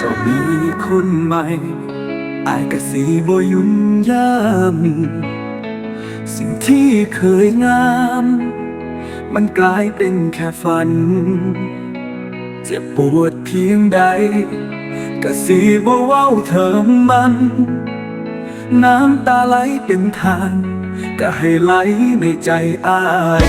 จะมีคนใหม่อายกะสีบ่ยุ่งยามสิ่งที่เคยงาม มันกลายเป็นแค่ฝัน เจ็บปวดเพียงใดกะสีบ่เว้าเธอมัน น้ำตาไหลเป็นทางก็ให้ไหลในใจอาย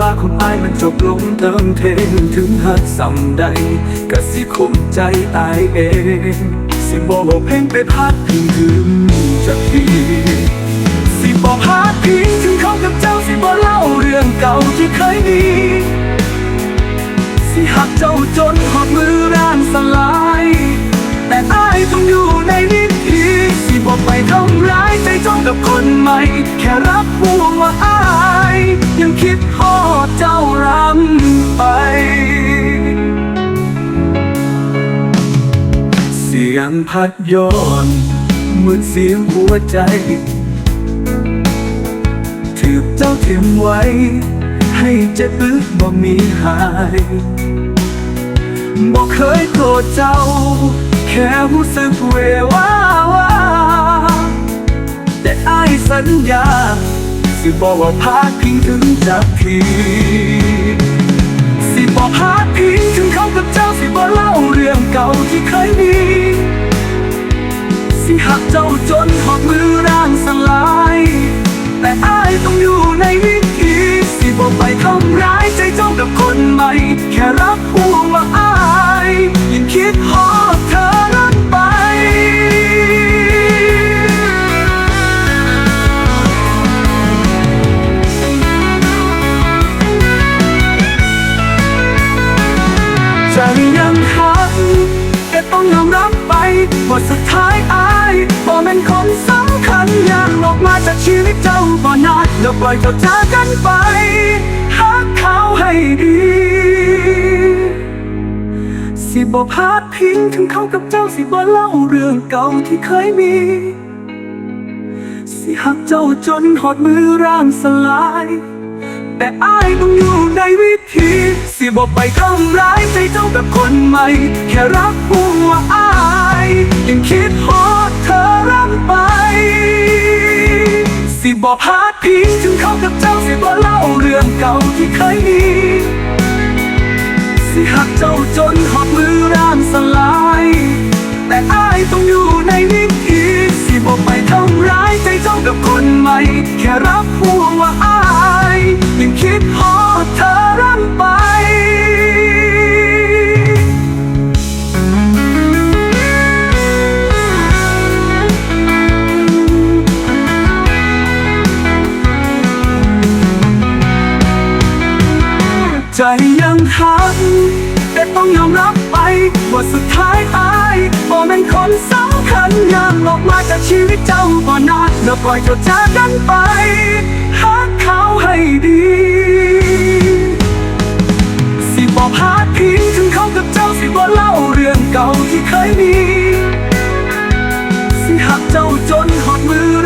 ลาของอายมันจบลงเติมเทงถึงหักสำใดก็สิคุมใจตายเอง สิบอกว่าเพลงไปพัดพิงถึงจากที่สิบอกพาดพิงถึงเขากับเจ้าสิบอกเล่าเรื่องเก่าที่เคยมี ยงพัดย้อนเหมือนเสียงหัวใจถือเจ้าเทียมไว้ ให้เจ็บลึกบ่มีหายบอกเคยโกรธเจ้า แค่รู้สึกเววาวาแต่อายสัญญา สิบอกว่าพาดพิงถึงจากที สิหักเจ้าจนหอดมือร่างสลาย แต่อายต้องอยู่ในวิธีสิบอกไปทำร้ายใจเจ้ากับคนใหม่ แค่รับห่วงว่าอายยังคิดฮอดเธอรันไป ใจยังหักแต่ต้องยอมรับไปว่าสุดท้ายอาย ชีวิตเจ้าบ่นานแล้วปล่อยเจ้าจากกันไปหักเขาให้ดี สิบ่พาดพิงถึงเขากับเจ้าสิบ่เล่าเรื่องเก่าที่เคยมี สิหักเจ้าจนหอดมือร่างสลาย แต่อายต้องอยู่ในวิธี สิบอกไปทำร้ายใจเจ้าแบบคนใหม่ แค่รักหัวอายยังคิดฮอ สิบอกพาดพิงถึงเขากับเจ้าสิบอกเล่าเรื่องเก่าที่เคยมี สิหักเจ้าจนหอ ใจยังหักแต่ต้องยอมรับไป ว่าสุดท้ายอายบ่เป็นคนสำคัญยามออกมาจากชีวิตเจ้าบ่นัดแล้วปล่อยจดจากกันไปหักเขาให้ดี สิบอกพาดพิงถึงเขากับเจ้าสิบ่เล่าเรื่องเก่าที่เคยมี สิหักเจ้าจนหอดมือ